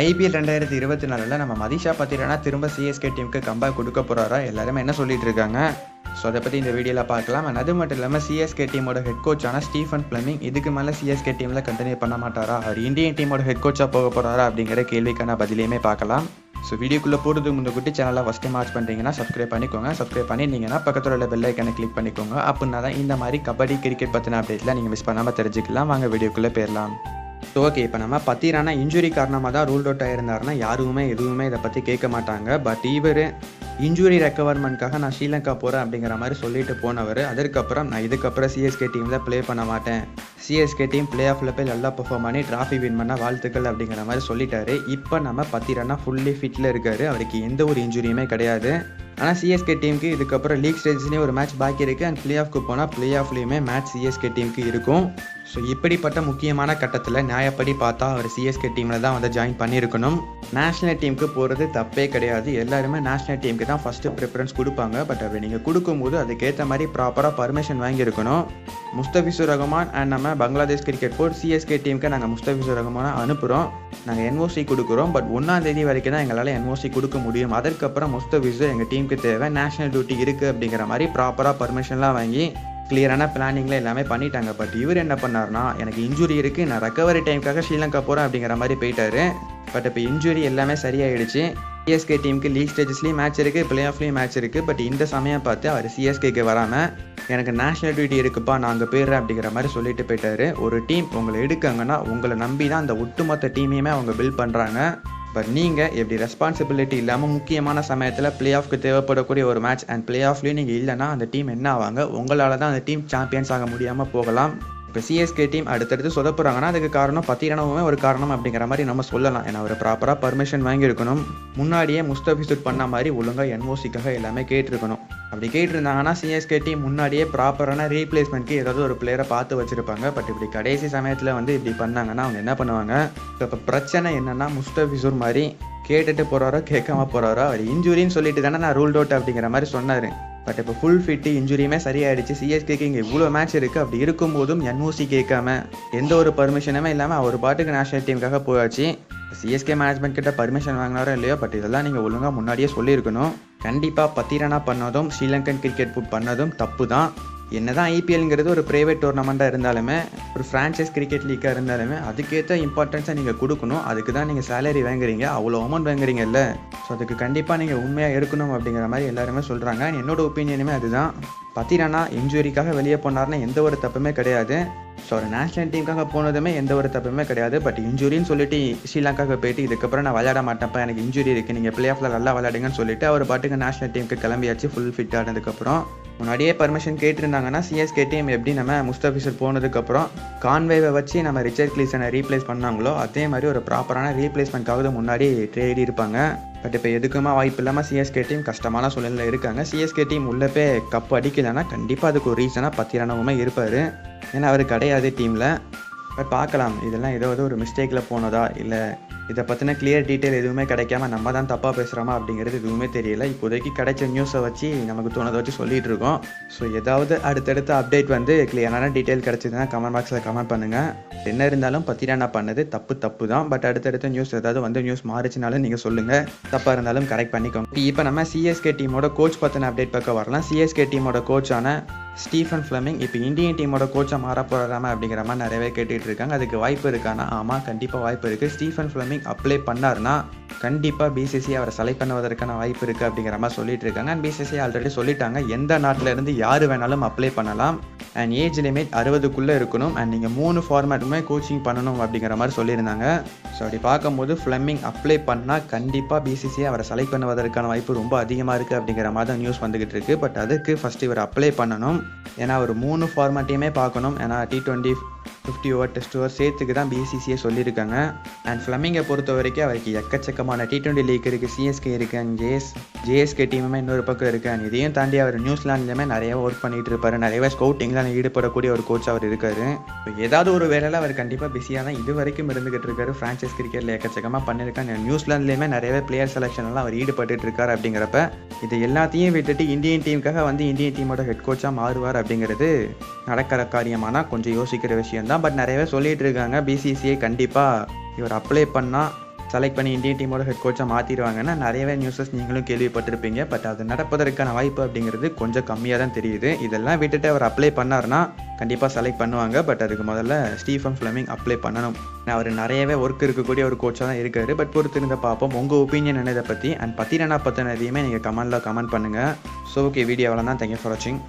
IPL ரெண்டாயிரத்தி இருபத்தி நாலில் நம்ம மதிஷா பத்திரனா திரும்ப சிஎஸ்கே டீமுக்கு கம்பேக் கொடுக்க போகிறாரா எல்லாருமே என்ன சொல்லிட்டு இருக்காங்க? ஸோ அதை பற்றி இந்த வீடியோவில் பார்க்கலாம். And அது மட்டும் இல்லாமல் சிஎஸ்கே டீமோட ஹெட் கோச்சான ஸ்டீஃபன் பிளமிங் இதுக்கு மேலே சிஎஸ்கே டீமில் கண்டினியூ பண்ண மாட்டாரா? அவர் இந்தியன் டீமோட ஹெட் கோச்சாக போக போகிறாரா அப்படிங்கிற கேள்விக்கான பதிலையுமே பார்க்கலாம். ஸோ வீடியோக்குள்ளே போகிறதுக்கு முந்த கூட்டி சேனலை ஃபஸ்ட் டைம் வாட்ச் பண்ணுறீங்கன்னா சப்ஸ்கிரைப் பண்ணிக்கோங்க. சப்ஸ்கிரைப் பண்ணிட்டீங்கன்னா பக்கத்தில் உள்ள பெல் ஐக்கனை கிளிக் பண்ணிக்கோங்க. அப்படின்னா தான் இந்த மாதிரி கபடி கிரிக்கெட் பற்றின அப்டேட்லாம் நீங்கள் மிஸ் பண்ணாமல் தெரிஞ்சுக்கலாம். வாங்க வீடியோக்குள்ளே போயிடலாம் ஸோ ஓகே இப்போ நம்ம பத்திரானா இன்ஜுரி காரணமாக தான் ரூல் அவுட் ஆயிருந்தாருன்னா யாருமே எதுவுமே இதை பற்றி கேட்க மாட்டாங்க. பட் இவர் இன்ஜுரி ரெக்கவர்மெண்ட்காக நான் ஸ்ரீலங்கா போகிறேன் அப்படிங்கிற மாதிரி சொல்லிட்டு போனவர். அதற்கப்புறம் நான் இதுக்கப்புறம் சிஎஸ்கே டீமில் ப்ளே பண்ண மாட்டேன். சிஎஸ்கே டீம் பிளே ஆஃபில் போய் நல்லா பெர்ஃபார்ம் பண்ணி ட்ராஃபி வின் பண்ண வாழ்த்துக்கள் அப்படிங்கிற மாதிரி சொல்லிட்டாரு. இப்போ நம்ம பத்திரனா ஃபுல்லி ஃபிட்டில் இருக்காரு. அவருக்கு எந்த ஒரு இன்ஜுரியுமே கிடையாது. ஆனால் சிஎஸ்கே டீமுக்கு இதுக்கப்புறம் லீக் ஸ்டேஜ்லேயும் ஒரு மேட்ச் பாக்கி இருக்குது அண்ட் பிளே ஆஃப்க்கு போனால் பிளே ஆஃப்லேயுமே மேட்ச் சிஎஸ்கே டீமுக்கு இருக்கும். ஸோ இப்படிப்பட்ட முக்கியமான கட்டத்தில் நியாயப்படி பார்த்தா அவர் சிஎஸ்கே டீமில் தான் வந்து ஜாயின் பண்ணியிருக்கணும். நேஷ்னல் டீமுக்கு போகிறது தப்பே கிடையாது. எல்லாருமே நேஷ்னல் டீமுக்கு தான் ஃபஸ்ட்டு ப்ரிஃபரன்ஸ் கொடுப்பாங்க. பட் அப்படி நீங்கள் கொடுக்கும்போது அதுக்கேற்ற மாதிரி ப்ராப்பராக பர்மிஷன் வாங்கியிருக்கணும். முஸ்தபிசு ரஹ்மான் அண்ட் நம்ம பங்களாதேஷ் கிரிக்கெட் போர்ட் சிஎஸ்கே டீமுக்கு நாங்கள் முஸ்தபிசு ரஹ்மானை அனுப்புகிறோம் நாங்கள் என்ஓசி கொடுக்குறோம். பட் ஒன்றாம் தேதி வரைக்கும் தான் எங்களால் என்ஓசி கொடுக்க முடியும். அதற்கப்புறம் முஸ்தபிசு எங்கள் டீமுக்கு தேவை. நேஷனல் டியூட்டி இருக்குது அப்படிங்கிற மாதிரி ப்ராப்பராக பர்மிஷன்லாம் வாங்கி கிளியரான பிளானிங்கில் எல்லாமே பண்ணிட்டாங்க. பட் இவர் என்ன பண்ணார்னா எனக்கு இன்ஜுரி இருக்குது நான் ரெக்கவரி டைமுக்காக ஸ்ரீலங்கா போகிறேன் அப்படிங்கிற மாதிரி போயிட்டாரு. பட் இப்போ இன்ஜுரி எல்லாமே சரியாயிடுச்சு. சிஎஸ்கே டீமுக்கு லீக் ஸ்டேஜஸ்லேயும் மேட்ச் இருக்குது பிளே ஆஃப்லேயும் மேட்ச் இருக்குது பட் இந்த சமயம் பார்த்து அவர் சிஎஸ்கேக்கு வராமல் எனக்கு நேஷனல் டியூட்டி இருக்குப்பா நான் அங்கே போயிடுறேன் அப்படிங்கிற மாதிரி சொல்லிட்டு போயிட்டாரு. ஒரு டீம் உங்களை எடுக்காங்கன்னா உங்களை நம்பி தான் அந்த ஒட்டுமொத்த டீமையுமே அவங்க பில்ட் பண்ணுறாங்க பட் நீங்கள் எப்படி ரெஸ்பான்சிபிலிட்டி இல்லாமல் முக்கியமான சமயத்தில் பிளே ஆஃப்க்கு தேவைப்படக்கூடிய ஒரு மேட்ச் அண்ட் பிளே ஆஃப்லேயும் நீங்கள் இல்லைன்னா அந்த டீம் என்ன ஆவாங்க? உங்களால் தான் அந்த டீம் சாம்பியன்ஸ் ஆக முடியாமல் போகலாம். இப்போ சிஎஸ்கே டீம் அடுத்தடுத்து சொதப்புறாங்கன்னா அதுக்கு காரணம் பத்திரணவுமே ஒரு காரணம் அப்படிங்கிற மாதிரி நம்ம சொல்லலாம். ஏன்னா அவர் ப்ராப்பராக பர்மிஷன் வாங்கியிருக்கணும். முன்னாடியே முஸ்தபிசுட் பண்ண மாதிரி ஒழுங்காக என்ஓசிக்காக எல்லாமே கேட்டிருக்கணும். அப்படி கேட்டிருந்தாங்கன்னா சிஎஸ்கே டீம் முன்னாடியே ப்ராப்பரான ரீப்ளேஸ்மெண்ட்க்கு ஏதாவது ஒரு பிளேயரை பார்த்து வச்சிருப்பாங்க. பட் இப்படி கடைசி சமயத்தில் வந்து இப்படி பண்ணாங்கன்னா அவங்க என்ன பண்ணுவாங்க? இப்போ பிரச்சனை என்னென்னா முஸ்தபிசூர் மாதிரி கேட்டுட்டு போகிறாரோ கேட்காம போகிறாரோ அவர் இன்ஜுரின்னு சொல்லிட்டு தானே நான் ரூல்ட் அவுட் அப்படிங்கிற மாதிரி சொன்னார். பட் இப்போ ஃபுல் ஃபிட்டு இன்ஜுரியுமே சரியாயிடுச்சு. சிஎஸ்கேக்கு இங்கே இவ்வளோ மேட்ச் இருக்குது அப்படி இருக்கும்போதும் என்ஓசி கேட்காம எந்த ஒரு பர்மிஷனுமே இல்லாமல் அவர் பாட்டுக்கு நேஷனல் டீமுக்காக போயாச்சு. சிஎஸ்கே மேனேஜ்மெண்ட் கிட்ட பர்மிஷன் வாங்கினாரோ இல்லையோ பட் இதெல்லாம் நீங்கள் ஒழுங்காக முன்னாடியே சொல்லியிருக்கணும். கண்டிப்பாக பத்திரனா பண்ணதும் ஸ்ரீலங்கன் கிரிக்கெட் புட் பண்ணதும் தப்பு தான் என்னதான் ஐபிஎல்ங்கிறது ஒரு ப்ரைவேட் டோர்னமெண்ட்டாக இருந்தாலுமே ஒரு ஃப்ரான்ச்சைஸ் கிரிக்கெட் லீக்காக இருந்தாலுமே அதுக்கேற்ற இம்பார்ட்டன்ஸை நீங்கள் கொடுக்கணும். அதுக்கு தான் நீங்கள் சேலரி வாங்குறீங்க. அவ்வளோ அமௌண்ட் வாங்குறீங்கல்ல. ஸோ அதுக்கு கண்டிப்பாக நீங்கள் உண்மையாக எடுக்கணும் அப்படிங்கிற மாதிரி எல்லாருமே சொல்கிறாங்க என்னோட ஒப்பீனியனுமே அதுதான். பார்த்தீங்கன்னா இன்ஜுரிக்காக வெளியே போனார்னா எந்த ஒரு தப்புமே கிடையாது. ஸோ ஒரு நேஷனல் டீமுக்காக போனதுமே எந்த ஒரு தப்புமே கிடையாது. பட் இன்ஜுரின்னு சொல்லிட்டு ஸ்ரீலங்காவுக்கு போயிட்டு இதுக்கப்புறம் நான் விளையாட மாட்டேன்ப்பா எனக்கு இன்ஜுரி இருக்குது நீங்கள் பிளே ஆஃபில் நல்லா விளையாடுங்கன்னு சொல்லிட்டு அவர் பாட்டுக்கு நேஷனல் டீமுக்கு கிளம்பியாச்சு ஃபுல் ஃபிட் ஆனதுக்கப்புறம். முன்னாடியே பர்மிஷன் கேட்டிருந்தாங்கன்னா சிஎஸ்கே டீம் எப்படி நம்ம முஸ்தபிசர் போனதுக்கப்புறம் கான்வேவை வச்சு நம்ம ரிச்சர்ட் கிளீசனை ரீப்ளேஸ் பண்ணாங்களோ அதே மாதிரி ஒரு ப்ராப்பரான ரீப்ளேஸ்மெண்ட்காக முன்னாடி தேடி இருப்பாங்க. பட் இப்போ எதுக்குமா வாய்ப்பு இல்லாமல் சிஎஸ்கே டீம் கஷ்டமான சூழ்நிலையில் இருக்காங்க. சிஎஸ்கே டீம் உள்ளே போய் கப் அடிக்கலைன்னா கண்டிப்பாக அதுக்கு ஒரு ரீசனாக பத்திரானவுமே இருப்பார். ஏன்னா அவர் கிடையாது டீமில் பட் பார்க்கலாம் இதெல்லாம் ஏதாவது ஒரு மிஸ்டேக்கில் போனதா? இல்லை இதை பற்றின கிளியர் டீட்டெயில் எதுவுமே கிடைக்காம நம்ம தான் தப்பாக பேசுகிறோமா அப்படிங்கிறது எதுவுமே தெரியல. இப்போதைக்கு கிடைச்ச நியூஸை வச்சு நமக்கு தோணதை வச்சு சொல்லிகிட்டு இருக்கோம். ஸோ ஏதாவது அடுத்தடுத்த அப்டேட் வந்து கிளியரான டீட்டெயில் கிடச்சிதுன்னா கமெண்ட் பாக்ஸில் கமெண்ட் பண்ணுங்கள் என்ன இருந்தாலும் பத்திரானா பண்ணது தப்பு தப்பு தான். பட் அடுத்தடுத்த நியூஸ் ஏதாவது வந்து நியூஸ் மாறிச்சுனாலும் நீங்கள் சொல்லுங்கள் தப்பாக இருந்தாலும் கரெக்ட் பண்ணிக்கோங்க. இப்போ நம்ம சிஎஸ்கே டீமோட கோச் பற்றின அப்டேட் பக்கம் வரலாம். சிஎஸ்கே டீமோட கோச்சான ஸ்டீஃபன் ஃப்ளமிங் இப்போ இந்தியன் டீமோட கோச்சை மாற போகிறாம அப்படிங்கிற மாதிரி நிறையவே கேட்டுட்டு இருக்காங்க அதுக்கு வாய்ப்பு இருக்கானா? ஆமாம் கண்டிப்பாக வாய்ப்பு இருக்குது ஸ்டீஃபன் ஃப்ளமிங் அப்ளை பண்ணார்னா கண்டிப்பாக பிசிசி அவரை செலக்ட் பண்ணுவதற்கான வாய்ப்பு இருக்குது அப்படிங்கிற மாதிரி சொல்லிட்டு இருக்காங்க. அண்ட் பிசிசி ஆல்ரெடி சொல்லிட்டாங்க. எந்த நாட்டிலேருந்து யார் வேணாலும் அப்ளை பண்ணலாம். அண்ட் ஏஜ் லிமிட் அறுபதுக்குள்ளே இருக்கணும். அண்ட் நீங்கள் மூணு ஃபார்மேட்டுமே கோச்சிங் பண்ணணும் அப்படிங்கிற மாதிரி சொல்லியிருந்தாங்க. ஸோ அப்படி பார்க்கும்போது ஃப்ளெமிங் அப்ளை பண்ணால் கண்டிப்பாக பிசிசியை அவரை செலக்ட் பண்ணுவதற்கான வாய்ப்பு ரொம்ப அதிகமாக இருக்குது அப்படிங்கிற மாதிரி தான் நியூஸ் வந்துகிட்டு இருக்கு. பட் அதுக்கு ஃபஸ்ட் இவர் அப்ளை பண்ணணும். ஏன்னா ஒரு மூணு ஃபார்மேட்டையுமே பார்க்கணும். ஏன்னா T twenty fifty over test over சேர்த்துக்கு தான் பிசிசியே சொல்லியிருக்காங்க. அண்ட் ஃப்ளமிங்கை பொறுத்த வரைக்கும் அவருக்கு எக்கச்சக்கமான டி டுவெண்ட்டி லீக் இருக்குது சிஎஸ்கே இருக்குது அண்ட் ஜேஎஸ் ஜேஎஸ்கே டீமுமே இன்னொரு பக்கம் இருக்குது அண்ட் இதையும் தாண்டி அவர் நியூசிலாண்ட்லேயுமே நிறைய ஒர்க் பண்ணிட்டு இருப்பாரு. நிறையவே ஸ்கவுட்டிங்கில் ஈடுபடக்கூடிய ஒரு கோச் அவர் இருக்காரு. ஏதாவது ஒரு வேலையில் அவர் கண்டிப்பாக பிஸியாக தான் இது வரைக்கும் இருந்துகிட்டு இருக்காரு. ஃப்ரான்ச்சைஸ் கிரிக்கெட்டில் எக்கச்சக்கமாக பண்ணியிருக்காங்க நியூசிலாண்ட்லேயுமே நிறையவே பிளேயர் செலெக்ஷன்லாம் அவர் ஈடுபட்டு இருக்காரு அப்படிங்கிறப்ப இது எல்லாத்தையும் விட்டுட்டு இந்தியன் டீமுக்காக வந்து இந்தியன் டீமோட ஹெட் கோச்சாக மாறுவார் அப்படிங்கிறது நடக்கிற காரியமானால் கொஞ்சம் யோசிக்கிற விஷயம் தான் பட் நிறையவே சொல்லிட்டு இருக்காங்க. பிசிசிஐ கண்டிப்பாக இவர் அப்ளை பண்ணால் செலக்ட் பண்ணி இந்தியன் டீமோட ஹெட் கோச்சாக மாற்றிடுவாங்கன்னா நிறையவே நியூஸஸ் நீங்களும் கேள்விப்பட்டிருப்பீங்க. பட் அது நடப்பதற்கான வாய்ப்பு அப்படிங்கிறது கொஞ்சம் கம்மியாக தான் தெரியுது. இதெல்லாம் விட்டுட்டு அவர் அப்ளை பண்ணார்னா கண்டிப்பாக செலக்ட் பண்ணுவாங்க. பட் அதுக்கு முதல்ல ஸ்டீஃபன் ஃப்ளமிங் அப்ளை பண்ணணும். அவர் நிறையவே ஒர்க் இருக்கக்கூடிய ஒரு கோச்சாக தான் இருக்கார். பட் பொறுத்திருந்த பார்ப்போம் உங்கள் ஒப்பீனியன் என்ன இதை பற்றி அண்ட் பத்திரனா பற்றினதையுமே நீங்கள் கமெண்டில் கமெண்ட் பண்ணுங்கள் ஸோ ஓகே வீடியோ அவ்வளோ தான் தேங்க்யூ ஃபார் வாட்சிங்